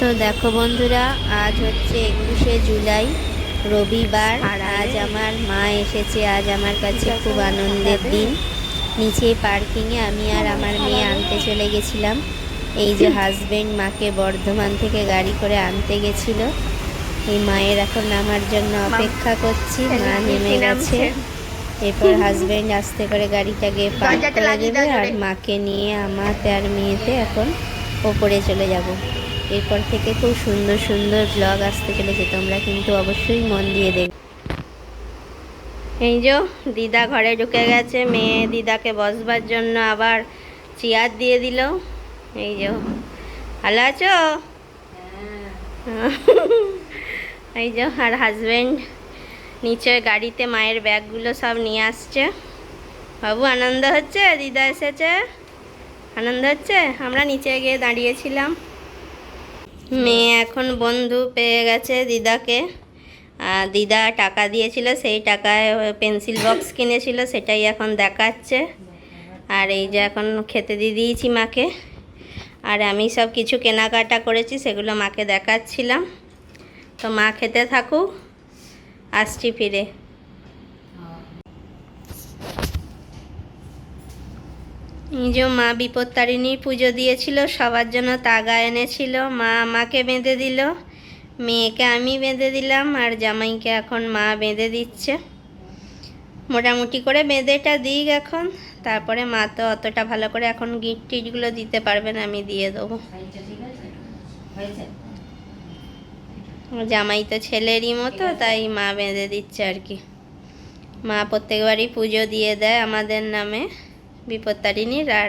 তো দেখো বন্ধুরা আজ হচ্ছে একুশে জুলাই রবিবার। আর আজ আমার মা এসেছে আজ আমার কাছে খুব আনন্দের দিন। নিচে পার্কিংয়ে আমি আর আমার মেয়ে আনতে চলে গেছিলাম। এই যে হাজবেন্ড মাকে বর্ধমান থেকে গাড়ি করে আনতে গেছিল। এই মায়ের এখন নামার জন্য অপেক্ষা করছি মা নেমে গেছে। এরপর হাজবেন্ড আস্তে করে গাড়িটাকে পার্ক করে দেবে আর মাকে নিয়ে আমাতে আর মেয়েতে এখন ওপরে চলে যাব। এরপর থেকে খুব সুন্দর সুন্দর ব্লগ আসতে চলেছে, তোমরা কিন্তু অবশ্যই মন দিয়ে দেখ এই যে দিদা ঘরে ঢুকে গেছে, মেয়ে দিদাকে বসবার জন্য আবার চেয়ার দিয়ে দিল। এই যে, ভালো আছো? এই যে, আর হাজবেন্ড নিচে গাড়িতে মায়ের ব্যাগগুলো সব নিয়ে আসছে। বাবু, আনন্দ হচ্ছে? দিদা এসেছে? আনন্দ হচ্ছে? আমরা নিচে গিয়ে দাঁড়িয়েছিলাম। মেয়ে এখন বন্ধু পেয়ে গেছে দিদাকে। দিদা টাকা দিয়েছিল, সেই টাকায় পেন্সিল বক্স কিনেছিল, সেটাই এখন দেখাচ্ছে। আর এই যে এখন খেতে দিয়ে দিয়েছি মাকে। আর আমি সব কিছু কেনাকাটা করেছি, সেগুলো মাকে দেখাচ্ছিলাম। তো মা খেতে থাকুক, আসছি ফিরে। যে মা বিপত্তারিণীর পুজো দিয়েছিল, সবার জন্য তাগা এনেছিল, মা আমাকে বেঁধে দিল, মেয়েকে আমি বেঁধে দিলাম আর জামাইকে এখন মা বেঁধে দিচ্ছে। মোটামুটি করে বেঁধেটা দিক এখন, তারপরে মা তো অতটা ভালো করে এখন গিট টিটগুলো দিতে পারবেন আমি দিয়ে দেবো। জামাই তো ছেলেরই মতো, তাই মা বেঁধে দিচ্ছে আর কি। মা প্রত্যেকবারই পুজো দিয়ে দেয় আমাদের নামে। বিপত্তারিণীর আর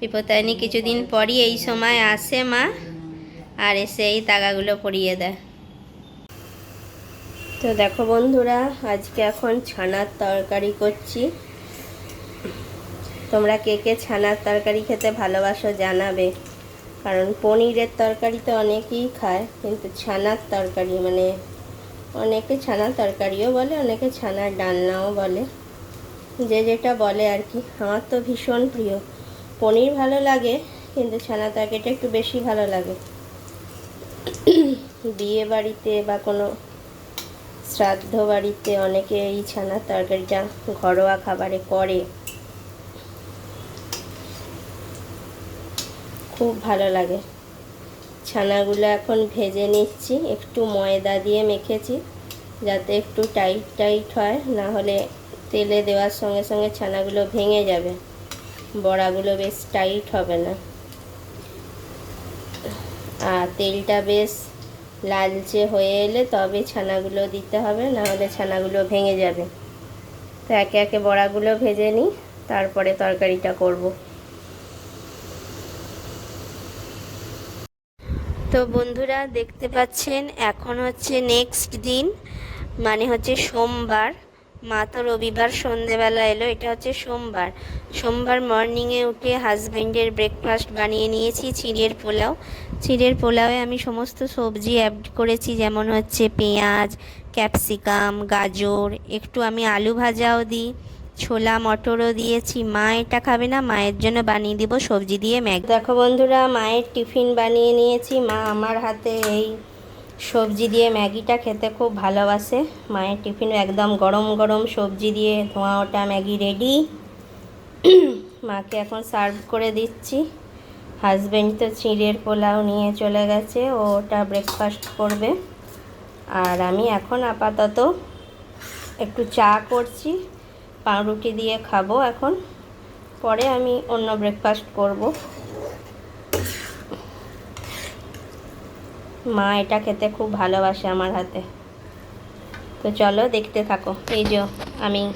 বিপত্তারিণী কিছুদিন পরই এই সময় আসে মা, আর এসে এই তাগাগুলো পরিয়ে দেয়। তো দেখো বন্ধুরা, আজকে এখন ছানার তরকারি করছি। তোমরা কে কে ছানার তরকারি খেতে ভালোবাসো জানাবে। কারণ পনিরের তরকারি তো অনেকেই খায়, কিন্তু ছানার তরকারি মানে অনেকে ছানার তরকারিও বলে, অনেকে ছানার ডালনাও বলে। যে যেটা বলে আর কি। আমার তো ভীষণ প্রিয়। পনির ভালো লাগে, কিন্তু ছানা তরকারিটা একটু বেশি ভালো লাগে। বিয়ে বাড়িতে বা কোনো শ্রাদ্ধ বাড়িতে অনেকে এই ছানার তরকারিটা ঘরোয়া খাবারে করে। খুব ভালো লাগে। ছানাগুলো এখন ভেজে নিচ্ছি, একটু ময়দা দিয়ে মেখেছি, যাতে একটু টাইট টাইট হয়, না হলে তেলে দেওয়ার সঙ্গে সঙ্গে ছানাগুলো ভেঙে যাবে। বড়াগুলো বেশ টাইট হবে না। আর তেলটা বেশ লালচে হয়ে এলে তবে ছানাগুলো দিতে হবে, না হলে ছানাগুলো ভেঙে যাবে। তো একে একে বড়াগুলো ভেজে নিই, তারপরে তরকারিটা করব। তো বন্ধুরা, দেখতে পাচ্ছেন, এখন হচ্ছে নেক্সট দিন মানে হচ্ছে সোমবার। মা তো রবিবার সন্ধেবেলা এলো, এটা হচ্ছে সোমবার। সোমবার মর্নিংয়ে উঠে হাজব্যান্ডের ব্রেকফাস্ট বানিয়ে নিয়েছি, চিড়ের পোলাও। চিড়ের পোলাওয়ে আমি সমস্ত সবজি অ্যাড করেছি, যেমন হচ্ছে পেঁয়াজ ক্যাপসিকাম গাজর, একটু আমি আলু ভাজাও দিই, ছোলা মটরও দিয়েছি। মা এটা খাবে না, মায়ের জন্য বানিয়ে দিব সবজি দিয়ে ম্যাগ। দেখো বন্ধুরা, মায়ের টিফিন বানিয়ে নিয়েছি, মা আমার হাতে এই সবজি দিয়ে ম্যাগিটা খেতে খুব ভালোবাসে। মায়ের টিফিন একদম গরম গরম সবজি দিয়ে ধোঁয়া ওটা ম্যাগি রেডি। মাকে এখন সার্ভ করে দিচ্ছি। হাজব্যান্ড তো চিঁড়ের পোলাও নিয়ে চলে গেছে, ও ওটা ব্রেকফাস্ট করবে। আর আমি এখন আপাতত একটু চা করছি, পাউরুটি দিয়ে খাব এখন। পরে আমি অন্য ব্রেকফাস্ট করব। মা এটা খেতে খুব ভালোবাসে আমার হাতে। তো চলো দেখতে থাকো। এই যে আমি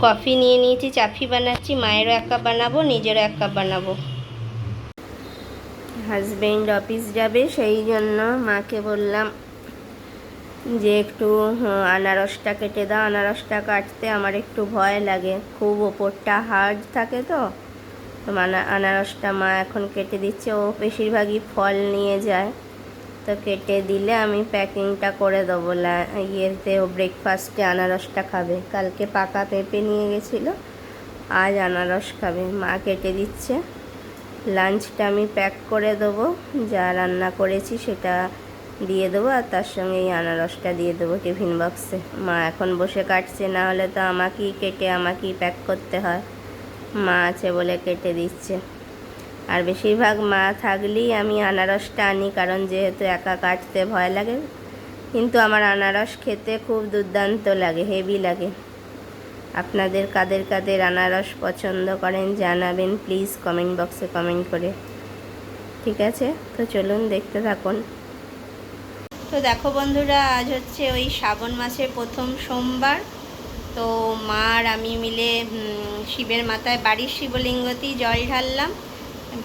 কফি নিয়ে নিয়েছি, চাফি বানাচ্ছি, মায়েরও এক কাপ বানাবো, নিজেরও এক কাপ বানাবো। হাজব্যান্ড অফিস যাবে, সেই জন্য মাকে বললাম যে একটু আনারসটা কেটে দাও, আনারসটা কাটতে আমার একটু ভয় লাগে। খুব ওপরটা হার্ড থাকে তো আনা- আনারসটা মা এখন কেটে দিচ্ছে, ও বেশিরভাগই ফল নিয়ে যায়। তো কেটে দিলে আমি প্যাকিংটা করে দেবো ইয়েতে ও ব্রেকফাস্টে আনারসটা খাবে। কালকে পাকা পেঁপে নিয়ে গেছিল, আজ আনারস খাবে। মা কেটে দিচ্ছে। লাঞ্চটা আমি প্যাক করে দেবো। যা রান্না করেছি সেটা দিয়ে দেবো আর তার সঙ্গে এই আনারসটা দিয়ে দেবো টিফিন বক্সে। মা এখন বসে কাটছে, না হলে তো আমাকেই কেটে, আমাকেই প্যাক করতে হয়। মা আছে বলে কেটে দিচ্ছে। আর বেশিরভাগ মা থাকলেই আমি আনারসটা আনি কারণ যেহেতু একা কাটতে ভয় লাগে, কিন্তু আমার আনারস খেতে খুব দুর্দান্ত লাগে, হেভি লাগে। আপনাদের কাদের কাদের আনারস পছন্দ করেন জানাবেন প্লিজ কমেন্ট বক্সে কমেন্ট করে। ঠিক আছে? তো চলুন দেখতে থাকুন। তো দেখো বন্ধুরা, আজ হচ্ছে ওই শ্রাবণ মাসের প্রথম সোমবার। তো মা আর আমি মিলে শিবের মাথায় বাড়ির শিবলিঙ্গতেই জল ঢাললাম।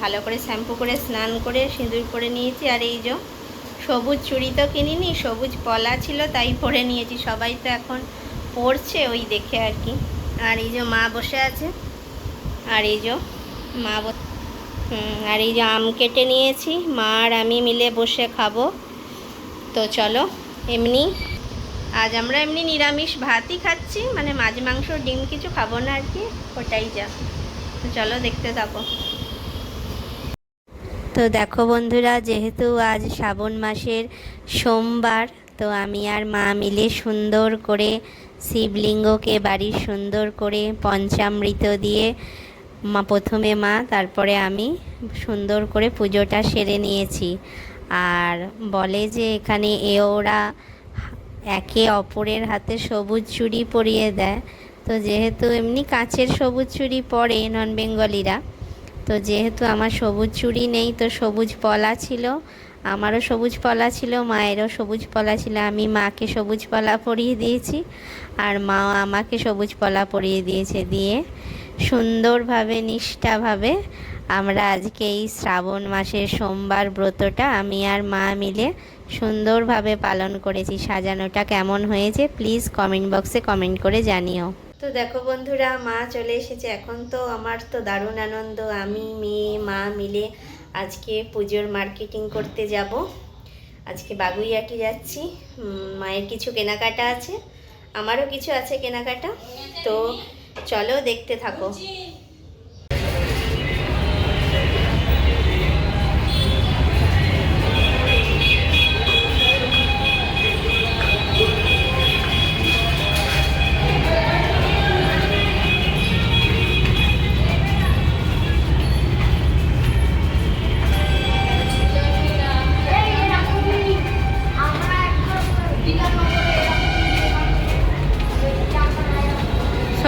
ভালো করে শ্যাম্পু করে স্নান করে সিঁদুর করে নিয়েছি। আর এই যে সবুজ চুড়ি তো কিনিনি, সবুজ পলা ছিল তাই পরে নিয়েছি। সবাই তো এখন পড়ছে ওই দেখে আর কি। আর এই যে মা বসে আছে। আর এই যে মা আর এই যে আম কেটে নিয়েছি। মা আর আমি মিলে বসে খাব। তো চলো, এমনি, আজ আমরা এমনি নিরামিষ ভাতই খাচ্ছি। মানে মাছ, মাংস, ডিম কিছু খাব না আর কি। ওটাই যা। চলো দেখতে থাকো তো দেখো বন্ধুরা, যেহেতু আজ শ্রাবণ মাসের সোমবার, তো আমি আর মা মিলে সুন্দর করে শিবলিঙ্গকে বাড়ির সুন্দর করে পঞ্চামৃত দিয়ে মা প্রথমে মা, তারপরে আমি সুন্দর করে পুজোটা সেরে নিয়েছি। আর বলে যে এখানে এ ওরা একে অপরের হাতে সবুজ চুড়ি পরিয়ে দেয়। তো যেহেতু এমনি কাঁচের সবুজ চুড়ি পরে নন বেঙ্গলিরা তো যেহেতু আমার সবুজ চুড়ি নেই, তো সবুজ পলা ছিল। আমারও সবুজ পলা ছিল, মায়েরও সবুজ পলা ছিল। আমি মাকে সবুজ পলা পরিয়ে দিয়েছি আর মাও আমাকে সবুজ পলা পরিয়ে দিয়েছে দিয়ে সুন্দরভাবে, নিষ্ঠাভাবে আমরা আজকে এই শ্রাবণ মাসের সোমবার ব্রতটা আমি আর মা মিলে সুন্দরভাবে পালন করেছি। সাজানোটা কেমন হয়েছে, প্লিজ কমেন্ট বক্সে কমেন্ট করে জানিও। তো দেখো বন্ধুরা, মা চলে এসেছে। এখন তো আমার তো দারুণ আনন্দ। আমি, মেয়ে, মা মিলে আজকে পুজোর মার্কেটিং করতে যাব। আজকে বাগুইয়াটি যাচ্ছি। মায়ের কিছু কেনাকাটা আছে। আমারও কিছু আছে কেনাকাটা। তো চলো দেখতে থাকো।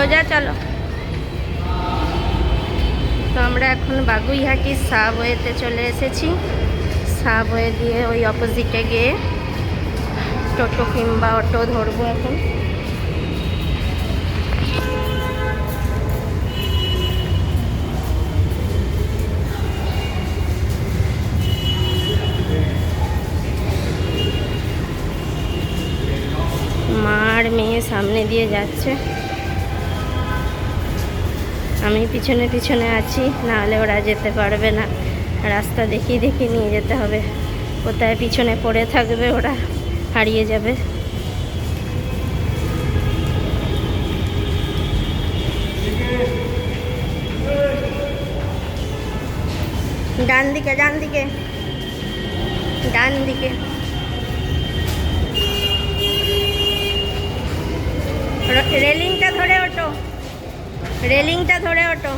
সোজা, চলো। তো আমরা এখন বাগুইহাটির সাবওয়েতে চলে এসেছি। সাবওয়ে দিয়ে ওই অপোজিটে গিয়ে টোটো কিংবা অটো ধরবো এখন। মার মেয়ে সামনে দিয়ে যাচ্ছে। আমি পিছনে পিছনে আছি, নাহলে ওরা যেতে পারবে না। রাস্তা দেখিয়ে দেখিয়ে নিয়ে যেতে হবে। কোথায় পিছনে পড়ে থাকবে ওরা, হারিয়ে যাবে। ডান দিকে ডান দিকে। ডান দিকে। রেলিংটা ধরে ওঠো। রেলিংটা ধরে ওঠো।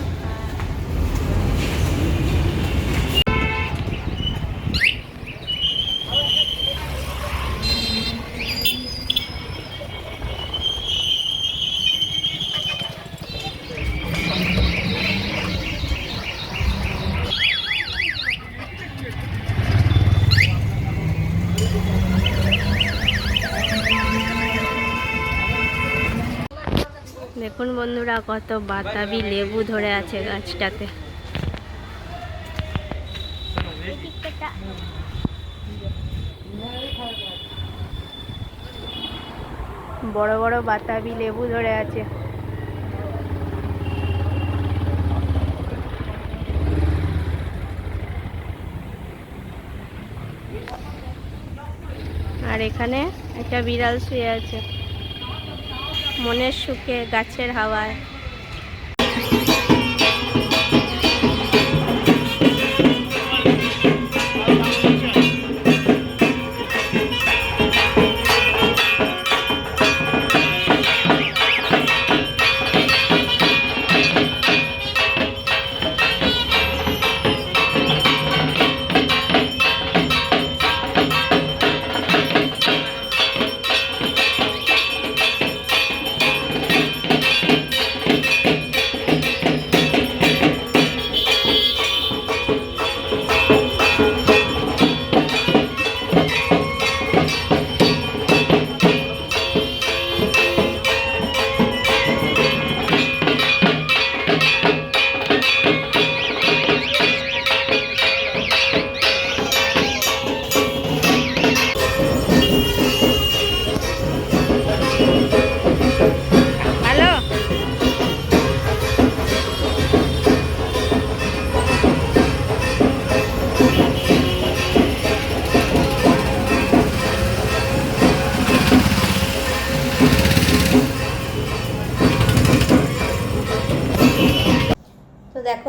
বন্ধুরা, কত বাতাবি লেবু ধরে আছে গাছটাতে। বড় বড় বাতাবি লেবু ধরে আছে। আর এখানে একটা বিড়াল শুয়ে আছে। মনের সুখে গাছের হাওয়ায়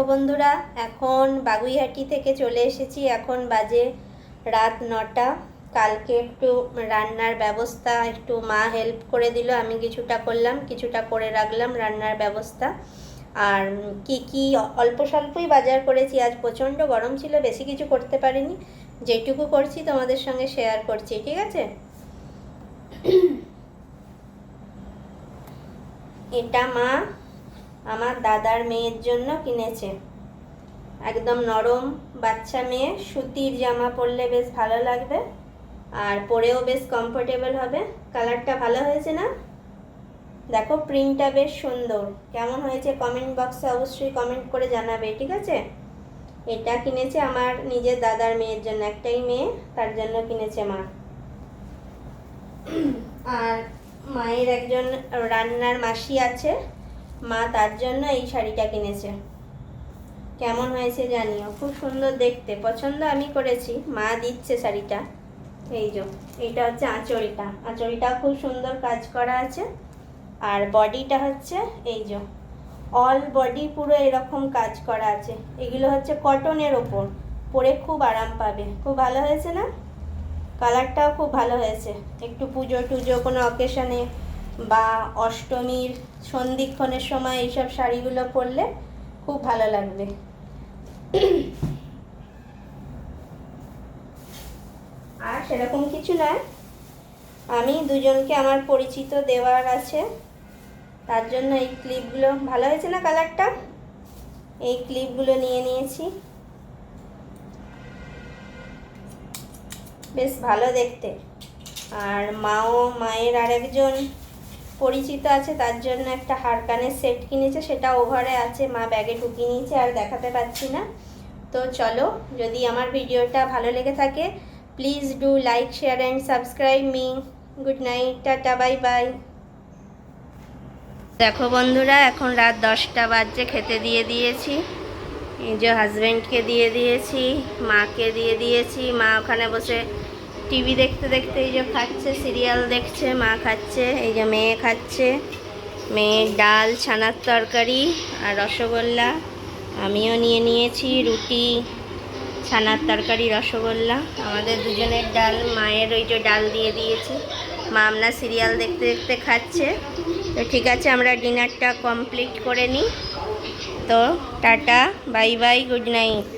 বন্ধুরা এখন বাগুইহাটি থেকে চলে এসেছি। এখন বাজে রাত নটা। কালকে একটু রান্নার ব্যবস্থা একটু মা হেল্প করে দিল আমি কিছুটা করলাম কিছুটা করে রাখলাম রান্নার ব্যবস্থা। আর কি কি অল্প স্বল্পই বাজার করেছি আজ প্রচণ্ড গরম ছিল বেশি কিছু করতে পারিনি। যেটুকু করছি তোমাদের সঙ্গে শেয়ার করছি ঠিক আছে? এটা মা আমার দাদার মেয়ের জন্য কিনেছে। একদম নরম বাচ্চা মেয়ে, সুতির জামা পরলে বেশ ভালো লাগবে, আর পরেও বেশ কমফোর্টেবল হবে। কালারটা ভালো হয়েছে না? দেখো প্রিন্টটা বেশ সুন্দর। কেমন হয়েছে কমেন্ট বক্সে অবশ্যই কমেন্ট করে জানাবে, ঠিক আছে? এটা কিনেছে আমার নিজের দাদার মেয়ের জন্য, একটাই মেয়ে, তার জন্য কিনেছে মা। আর মায়ের একজন রান্নার মাসি আছে মা তার জন্য এই শাড়িটা কিনেছে। কেমন হয়েছে জানিও? খুব সুন্দর দেখতে। পছন্দ আমি করেছি। মা দিচ্ছে শাড়িটা। এই যে, এইটা হচ্ছে আঁচলটা আঁচলটা খুব সুন্দর কাজ করা আছে। আর বডিটা হচ্ছে এই যে অল বডি পুরো এরকম কাজ করা আছে। এগুলো হচ্ছে কটনের ওপর। পরে খুব আরাম পাবে। খুব ভালো হয়েছে না? কালারটাও খুব ভালো হয়েছে। একটু পুজো টুজো কোনো অকেশনে বা অষ্টমীর সন্ধিক্ষণের সময় এইসব শাড়িগুলো পরলে খুব ভালো লাগবে। আর সেরকম কিছু নয়। আমি দুজনকে আমার পরিচিত দেওয়ার আছে। তার জন্য এই ক্লিপগুলো, ভালো হয়েছে না কালারটা? এই ক্লিপগুলো নিয়ে নিয়েছি। বেশ ভালো দেখতে। আর মাও, মায়ের আরেকজন পরিচিত আছে, তার জন্য একটা হারকানের সেট কিনেছে, সেটা ওভারে আছে, মা ব্যাগে ঢুকিয়ে নিয়েছে, আর দেখাতে পাচ্ছি না। তো চলো, যদি আমার ভিডিওটা ভালো লেগে থাকে please do like share and subscribe me good night tata bye bye দেখো বন্ধুরা, এখন রাত দশটা বাজছে, খেতে দিয়ে দিয়েছি। যে হাজব্যান্ডকে দিয়ে দিয়েছি, মাকে দিয়ে দিয়েছি, মা ওখানে বসে টিভি দেখতে দেখতে এই যে খাচ্ছে, সিরিয়াল দেখছে, মা খাচ্ছে, এই যে মেয়ে খাচ্ছে। মেয়ের ডাল, ছানার তরকারি আর রসগোল্লা। আমিও নিয়ে নিয়েছি রুটি, ছানার তরকারি, রসগোল্লা। আমাদের দুজনের ডাল, মায়ের ওই যে ডাল দিয়ে দিয়েছি। মা আমরা সিরিয়াল দেখতে দেখতে খাচ্ছে। তো ঠিক আছে, আমরা ডিনারটা কমপ্লিট করে নিই। তো tata, bye bye, good night.